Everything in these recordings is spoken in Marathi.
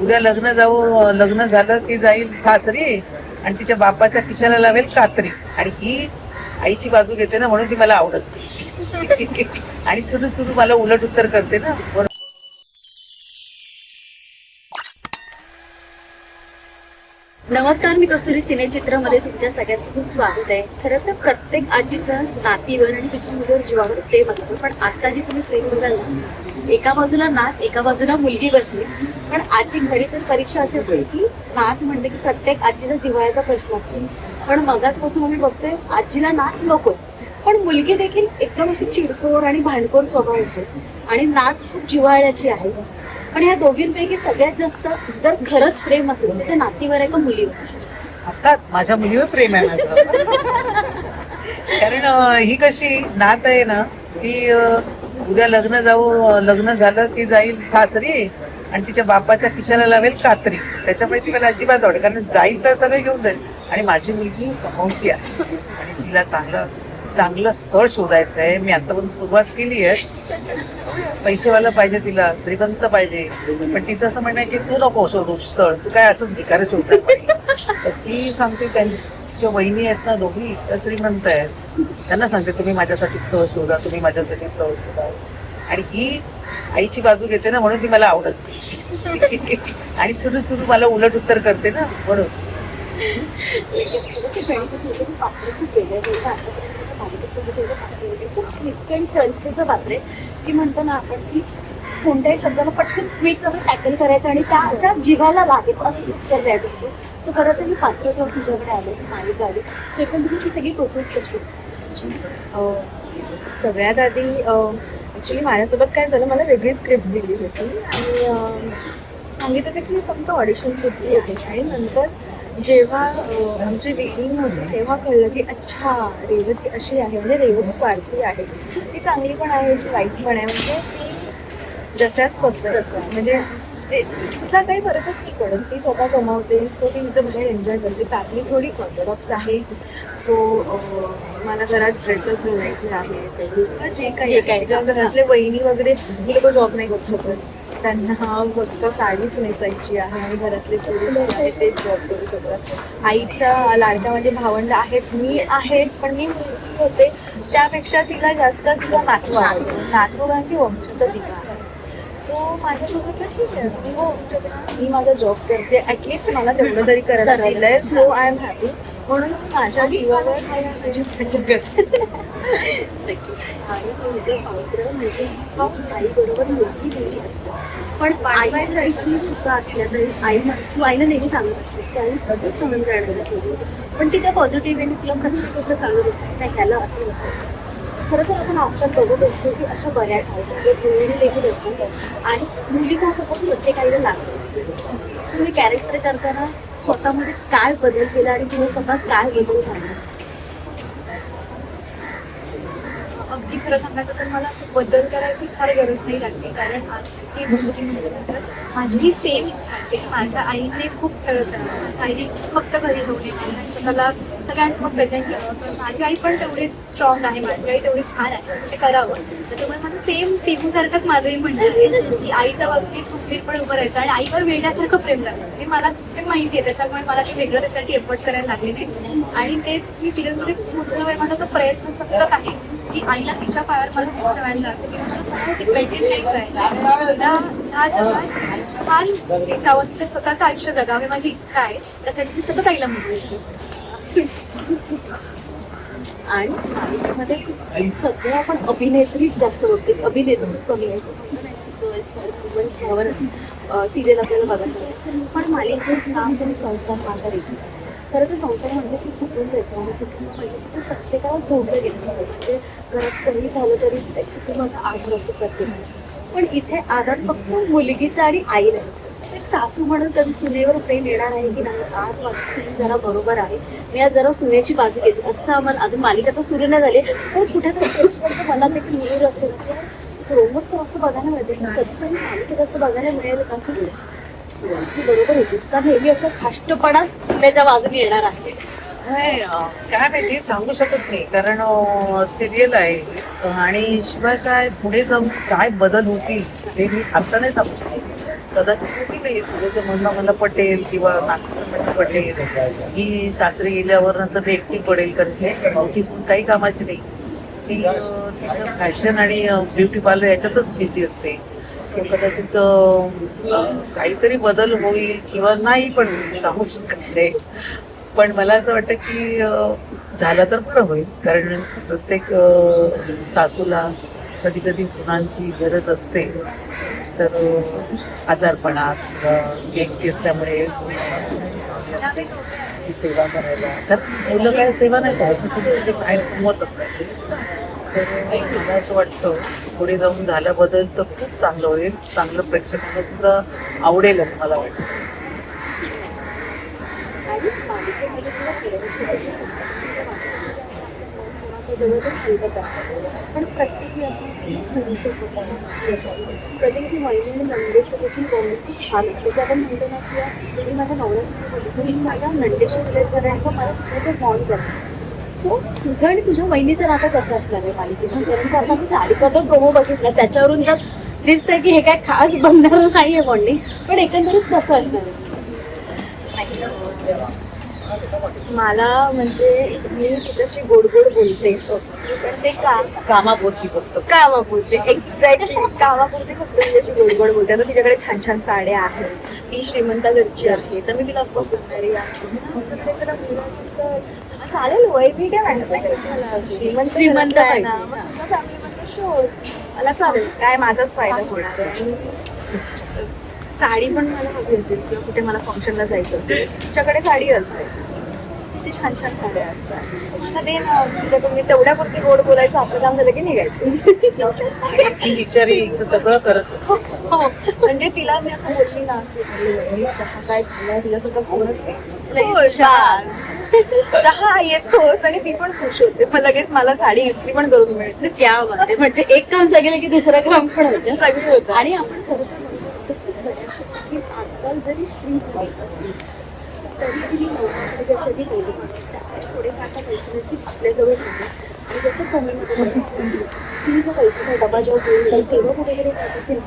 उद्या लग्न जाऊ लग्न झालं की जाईल सासरी आणि तिच्या बापाच्या खिशाला लावेल कात्री. आणि ही आईची बाजू घेते ना म्हणून ती मला आवडत आणि सुरू सुरू मला उलट उत्तर करते ना. नमस्कार मी कस्तुरी सिनेचित्रामध्ये तुमच्या सगळ्यांचं खूप स्वागत आहे. खरं तर प्रत्येक आजीचं नातीवर आणि तिच्या मुलीवर जीवावर प्रेम असतं. पण आता जी तुम्ही प्रेम बघाल ना एका बाजूला नात एका बाजूला मुलगी बसली. पण आजी घरी तर परीक्षा अशी असते की नात म्हणते की प्रत्येक आजीचा जिव्हाळ्याचा प्रश्न असतो. पण मगाचपासून आम्ही बघतोय आजीला नात नको. पण मुलगी देखील एकदम अशी चिडखोर आणि भांडखोर स्वभावाची आणि नात खूप जिव्हाळ्याची आहे. पण ह्या दोघींपैकी सगळ्यात जास्त जर खरंच प्रेम असेल तर ते नातीवर आहे का मुलीवर आता माझ्या मुलीवर प्रेम आहे माझं. कारण अं, ही कशी नात आहे ना ती अं, उद्या लग्न जाऊ लग्न झालं की जाईल सासरी आणि तिच्या बापाच्या खिशाला लावेल कात्री. त्याच्यामुळे ती मला अजिबात आवडेल कारण जाईल तर सगळं घेऊन जाईल. आणि माझी मुलगी कमवती आहे. आणि तिला चांगलं चांगलं स्थळ शोधायचं आहे मी आतापर्यंत सुरुवात केली आहे पैसेवाला पाहिजे तिला श्रीमंत पाहिजे पण तिचं असं म्हणणं आहे की तू नको शोधू स्थळ तू काय असंच भिकारी शोधत तर ती सांगते त्यांच्या वहिनी आहेत ना दोघी त्या श्रीमंत आहेत त्यांना सांगते तुम्ही माझ्यासाठी स्थळ शोधा तुम्ही माझ्यासाठी स्थळ शोधा आणि ही आईची बाजू घेते ना म्हणून ती मला आवडत आणि सुरू सुरू मला उलट उत्तर करते ना म्हणून क्रंचचं पात्र आहे की म्हणतो ना आपण की कोणत्याही शब्दाला पटकन क्विक कसं टॅकल करायचं आणि त्याच्या जीवाला लागेल असं उत्तर द्यायचं असतं सो खरं तर मी पात्र जेव्हा तुझ्याकडे आले मालिका आली ते पण तुम्ही ती सगळी प्रोसेस कशी सगळ्यात आधी ॲक्च्युली माझ्यासोबत काय झालं मला वेगळी स्क्रिप्ट दिली होती. आणि सांगितलं होतं की फक्त ऑडिशन पुरती होते आणि नंतर जेव्हा आमची रिडिंग होती तेव्हा कळलं की अच्छा रेवती अशी आहे म्हणजे रेवती स्वार्थी आहे. ती चांगली पण आहे ती वाईट पण आहे म्हणजे ती जशाच तसं आहे. म्हणजे जे तिला काही फरकच नाही पडत. ती स्वतः कमावते सो ती तिचं बघायला एन्जॉय करते. फॅमिली थोडी ऑर्थोडॉक्स आहे. सो मला जरा ड्रेसेस घालायचे आहे जे काही जे घरातले वहिनी वगैरे लोक जॉब नाही करू शकत. त्यांना फक्त साडीच नेसायची आहे आणि घरातले पुरुष जे आहेत ते जॉब करू शकतात. आईचा लाडका म्हणजे भावंड आहेत. मी आहेच पण मी होते. त्यापेक्षा तिला जास्त तिचा नातू आवडतो नातू की वंशाचा दिवा आहे. सो माझ्यासोबत ठीक आहे. मी हो मी माझा जॉब करते. ऍटलिस्ट मला तेवढं तरी करायला दिलंय सो आय एम हॅपी म्हणून माझ्या जीवावर माझी मजा करते आणि तुझं पात्र म्हणजे आई बरोबर मोठी मुलगी असते. पण आई जरी ती चुका असल्या तरी आई तू नेहमी सांगत असते की आई कधीच समजून राहणार पण ती त्या पॉझिटिव्ह तुला गोष्ट सांगत असते. नाही ह्याला असं नसतं. खरं तर आपण आजकाल बघत असतो की अशा बऱ्याच आहेत. सगळे मुली देखील असतात आणि मुलीचा सपोर्ट प्रत्येक आईला लागतो. सो मी कॅरेक्टर करताना स्वतःमध्ये काय बदल केला आणि तिने स्वतः काय बदल झाला अगदी खरं सांगायचं तर मला असं बदल करायची फार गरज नाही लागते कारण आजची भूमिती म्हटल्यानंतर माझीही सेम इच्छा असते माझ्या आईने खूप सरळ आईने फक्त घरी ठेवणे मला स्वतःला मग प्रेझेंट केलं तर माझी आई पण तेवढीच स्ट्रॉंग आहे. माझी आई तेवढी छान आहे. ते करावं. त्याच्यामुळे माझं सेम पेहूसारखंच माझंही म्हणणं आहे की आईच्या बाजूने खंबीरपणे उभं राहायचं आणि आईवर वेळण्यासारखं प्रेम करायचं. हे मला ते माहिती आहे. त्याच्यामुळे मला ते वेगळं त्याच्यासाठी एफर्ट्स करायला लागले नाही आणि तेच मी सिरियलमध्ये पूर्ण वेळ माझा तो प्रयत्न सतत आहे. की आईला तिच्या पायावर मला उभं ठेवायला लावायचं की मला डिपेंडेंट नाही करायचं तिला ह्या जगात छान दिसावं तिचं स्वतःचं आयुष्य जगावे माझी इच्छा आहे. त्यासाठी मी सतत आईला म्हणते. आणि मध्ये सगळं आपण अभिनेत्रीच जास्त बघते. अभिनेत्री कमी आहे. वुमन्स ह्यावर सिरियल आपल्याला बघायला पण मालिकेत काम तरी संस्था माझा रेखी खरं तर संसार म्हणजे की कुटुंब येतं आणि कुटुंब म्हणजे की ते प्रत्येकाला जोडलं गेलं म्हणजे घरात काही झालं तरी ते कुटुंबाचा आधार असतो प्रत्येकाला पण इथे आधार फक्त मुलगीचा आणि आई नाही एक सासू म्हणून कधी सुनेवर प्रेम येणार आहे की नाही? आज वाटतं जरा बरोबर आहे. मी आज जरा सुनेची बाजू घेते. असं आम्हाला अजून मालिका तर सुरू नाही झाली. पण कुठेतरी तरी मनात ते मुलीर असते. म्हणजे ना प्रोमोत तर असं बघायला मिळते. कधीतरी मालिकेत असं बघायला मिळेल का की? बरोबर होतीस का नेहमी असं खाष्टपणाच सुनेच्या बाजूने येणार आहे. नाही काय माहिती सांगू शकत नाही. कारण सिरियल आहे. आणि शिवाय काय पुढे जाऊन काय बदल होतील हे मी आता नाही सांगू शकत. कदाचित होती नाही सूर्याचं म्हणणं मला पटेल किंवा नातीचं म्हणणं पटेल. ही सासरी गेल्यावर नंतर एकटी पडेल कारण ती मोठी सून काही कामाची नाही. ती तिचं फॅशन आणि ब्युटी पार्लर याच्यातच बिझी असते. किंवा कदाचित काहीतरी बदल होईल किंवा नाही पण होईल सांगू शकत नाही. पण मला असं वाटतं की झालं तर बरं होईल. कारण प्रत्येक सासूला कधी कधी सुनांची गरज असते. तर आजारपणात किंवा असल्यामुळे ती सेवा करायला. कारण मुलं काय सेवा नाही करत ती म्हणजे काय मत असतात. तर मला असं वाटतं पुढे जाऊन झाल्याबद्दल तर खूप चांगलं होईल. चांगलं प्रेक्षकांना सुद्धा आवडेल असं मला वाटतं. आणि मालिकेमध्ये तुला कोणाच्या पण प्रत्येक व्यवसायाची प्रिन्सेस असावी असावी कधी कधी महिलेने नंदेचं देखील बॉन्ड खूप छान असते. की आपण म्हणतो ना की मी माझ्या नवऱ्यासाठी बोलतो मी माझ्या नंदेशी शेअर करायचं मला तिच्याकडे बॉन्ड करायचं सो तुझं आणि तुझ्या वहिनीचं नातं कसं असणार आहे मालिकेतून कारण म्हणजे की आता मी साडीचा प्रोमो बघितला त्याच्यावरून जर दिसतंय की हे काय खास बनणार नाही आहे बॉन्डिंग पण एकंदरीत कसं असणार आहे मला म्हणजे मी तिच्याशी गोड गोड बोलते. पण ते का? कामापुरती फक्त. कामापुरते. एक्झॅक्टली कामापुरते फक्त तिच्याशी गोड गोड बोलते. आता तिच्याकडे छान छान साड्या आहेत. ती श्रीमंता घरची आहे. तर मी तिला ऑफकोर्स सांगणार आहे तुझ्याकडे जरा मुलं असेल तर चालेल. वय मी काय म्हणत श्रीमंत श्रीमंत आहे ना, मला चालेल. काय माझाच फायदा होणार साडी पण मला हवी असेल किंवा कुठे मला फंक्शनला जायचं असेल तिच्याकडे साडी असतेच. तिचे छान छान साड्या असतात. मला दे ना तिच्याकडून मी तेवढ्यापुरती गोड बोलायचं आपलं काम झालं की निघायचं. ती बिचारी हिचं सगळं करत असते. हो म्हणजे तिला मी असं बोलली ना की काय झालं? तुझ्यासारखं कोणच नाही चहा. येतोच आणि ती पण खुश होते. मग लगेच मला साडी इस्त्री पण करून मिळते. आहे. म्हणजे एक काम सगळं की दुसरं काम पण होतं. सगळी होतं आणि आपण खरं तर म्हणतो की आजकाल जरी स्त्री सेफ असतील तरी तिने नवऱ्याकडे कधी गेली त्याचे थोडे फार पैसे नक्कीच आपल्याजवळ होते. आणि जसं कमी तिने जो पैसे डबा जेव्हा घेऊन जाईल तेव्हा कुठेतरी त्याच्यातील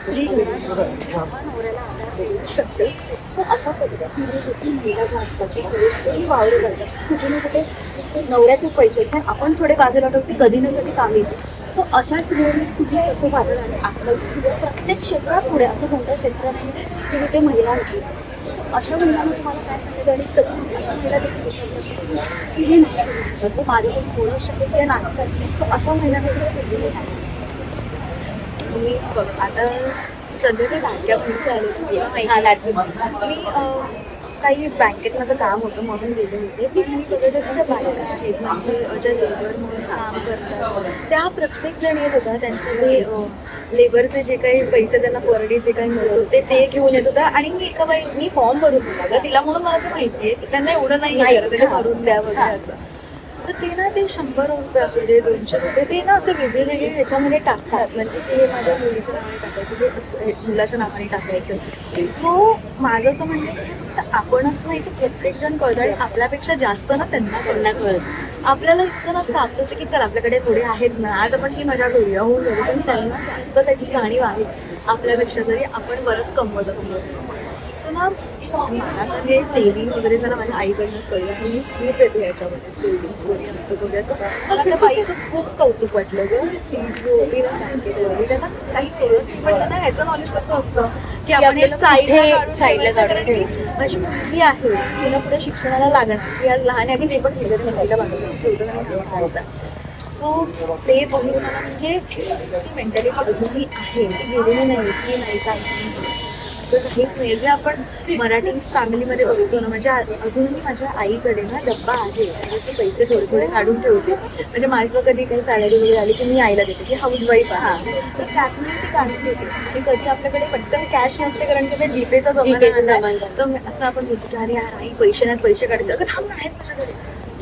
स्त्री घरात बाबा नवऱ्याला आधार देऊ शकते. सो अशा पद्धतीने देखील महिला ज्या असतात ते कधीतरी वावरत असतात कुठे ना कुठे नवऱ्याचे पैसे पण आपण थोडे बाजूला ठेवते कधी ना कधी कामी येते. सो अशा स्त्रियांनी तुम्ही कसं आणि आजकाल स्त्रिया प्रत्येक क्षेत्रात पुढे असं कोणत्या क्षेत्रात की तिथे महिला होती अशा महिलांना तुम्हाला काय सांगायचं आणि कधी अशा महिला की हे नाही. हे माझ्याकडून होणं शक्य नाही करत सो अशा महिलांना तुम्ही काय सांगायचं. मी बघ आता सध्या ते लाडक्या बहिणीचं आले मी काही बँकेत माझं काम होतं म्हणून गेले होते. पण मी ज्या बायका आहेत म्हणजे ज्या लेबर म्हणून काम करतात. त्या प्रत्येक जण येत होत्या त्यांचे जे लेबरचे जे काही पैसे त्यांना पर डे जे काही मिळत होते ते घेऊन येत होत्या आणि मी एका बाई मी फॉर्म भरून ग तिला म्हणून मला ते माहिती आहे. त्यांना एवढं नाही करत. भरून द्या वगैरे असं. तर ते ना ते शंभर रुपये असू दे दोनशे रुपये ते ना असे वेगळे वेगळे ह्याच्यामध्ये टाकतात. म्हणजे ते माझ्या मुलीच्या नावाने टाकायचं ते असं हे मुलाच्या नावाने टाकायचं. सो माझं असं म्हणणं की फक्त आपणच नाही प्रत्येक जण कळतं आणि आपल्यापेक्षा जास्त ना त्यांना त्यांना कळतं आपल्याला इतकं नसतं आपलं की चल आपल्याकडे थोडे आहेत ना आज आपण ही मजा करूया होऊन जाऊ पण त्यांना जास्त त्याची जाणीव आहे. आपल्यापेक्षा जरी आपण बरंच कमवत असलो सो ना मला तर हे सेव्हिंग वगैरे जरा माझ्या आईकडनंच कळलं. की मी खूप येते याच्यामध्ये सेव्हिंग्स करूया असं तर. मला त्या बाईचं खूप कौतुक वाटलं गं. ती जी होती ना बँकेत त्यांना काही कळत नाही. पण त्यांना ह्याचं नॉलेज कसं असतं की आपण हे साईडला माझी मुलगी आहे तिला पुढे शिक्षणाला लागणार. ती आज लहान आहे की ते पण मुलीला बाजूला ठेवतं? आणि काम करतात सो ते बघून मला म्हणजे ती मेंटॅलिटी अजूनही आहे. ती गेलेली नाही की नाही काय नाही. असं काहीच नाही. जे आपण मराठी फॅमिलीमध्ये बघतो ना म्हणजे अजूनही माझ्या आईकडे ना डब्बा आहे. त्याचे पैसे थोडे थोडे काढून ठेवते. म्हणजे माझं कधी काही सॅलरी वगैरे आली की मी आईला देते. की हाऊस वाईफ आहे तर त्यातून ती काढून ठेवते. आणि कधी आपल्याकडे पटकन कॅश नसते कारण की ते जीपेचा जमाना. तर असं आपण बोलतो की अरे यार आई पैसे नाहीत पैसे काढायचे. अगं थांब आहेत माझ्याकडे.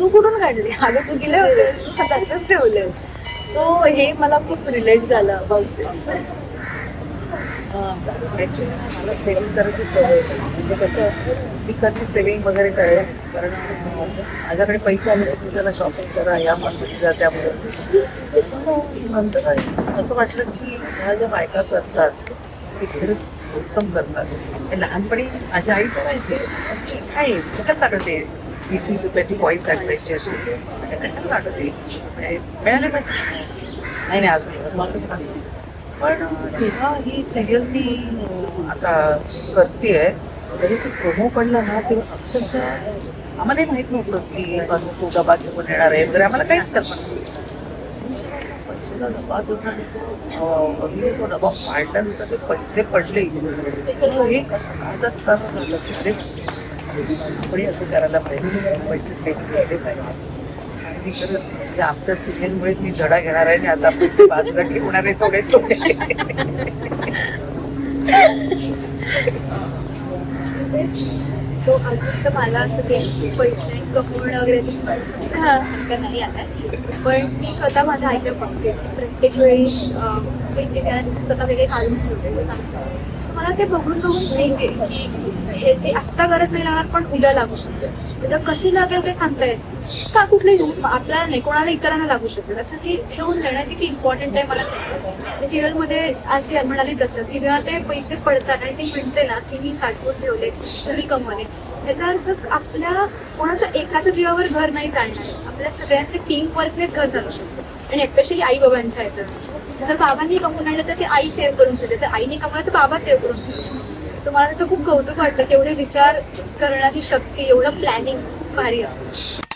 तू कुठून काढली? अगं तू गेले होते. तू हातातच ठेवले सो हे मला खूप रिलेट झालं अबाउट दिस ॲक्च्युली मला सेविंग करायची सवय म्हणजे कसं मी कधी सेविंग वगैरे करायची कारण माझ्याकडे पैसे आले तर तुझ्याला शॉपिंग करा या पद्धतीला त्यामुळे नंतर असं वाटलं की ह्या ज्या बायका करतात ते खरंच उत्तम करतात. लहानपणी माझी आई करायची. काय कशात साठवते वीस वीस रुपयाची कॉईन साठवायची अशी. कशात साठवते मिळाले पैसे नाही नाही अजून अजून मला कसं पण जेव्हा ही सिरियल मी आता करते तरी ते प्रोमो पडला ना तेव्हा अक्षरशः आम्हालाही माहीत नव्हतं की अनु तो डबा घेऊन येणार आहे वगैरे. आम्हाला काहीच करणार पैशाचा डबा देऊन अगदी तो डबा पाडल्यानंतर ते पैसे पडले. तर हे कसं माझं सर्व झालं की अरे आपण असं करायला पाहिजे पैसे सेव्ह केले पाहिजे. आणि मी खरंच म्हणजे आमच्या सिरियलमुळेच मी धडा घेणार आहे आणि आता पैसे बाजूला ठेवणार आहे थोडे थोडे. सो अजून तर मला असं काही पैसे कमवणं वगैरे हरकत नाही आता. पण मी स्वतः माझ्या आईकडे बघते. की प्रत्येक वेळी पैसे स्वतः वेगळे काढून ठेवते. मला ते बघून बघून माहिती आहे की ह्याची आत्ता गरज नाही लागणार पण उद्या लागू शकते. उद्या कशी लागेल ते सांगता येत का कुठल्याही आपल्याला नाही कोणाला इतरांना लागू शकते. त्यासाठी ठेवून देणं किती इम्पॉर्टंट आहे मला कळतं सिरियलमध्ये आज म्हणाले म्हणाली तसं की जेव्हा ते पैसे पडतात आणि ती म्हणते ना की मी साठवून ठेवले तुम्ही मी कमवले. याचा अर्थ आपल्या कोणाच्या एकाच्या जीवावर घर नाही चालणार. आपल्या सगळ्यांच्या टीम वर्कनेच घर चालू शकतो. आणि एस्पेशली आई बाबांच्या ह्याच्यात जर बाबांनी कमवून आणलं तर ते आई सेव्ह करून ठेवते. जर आईने कमवलं तर बाबा सेव्ह करून ठेवते. सो मला त्याचं खूप कौतुक वाटतं की एवढे विचार करण्याची शक्ती एवढं प्लॅनिंग खूप भारी असतं.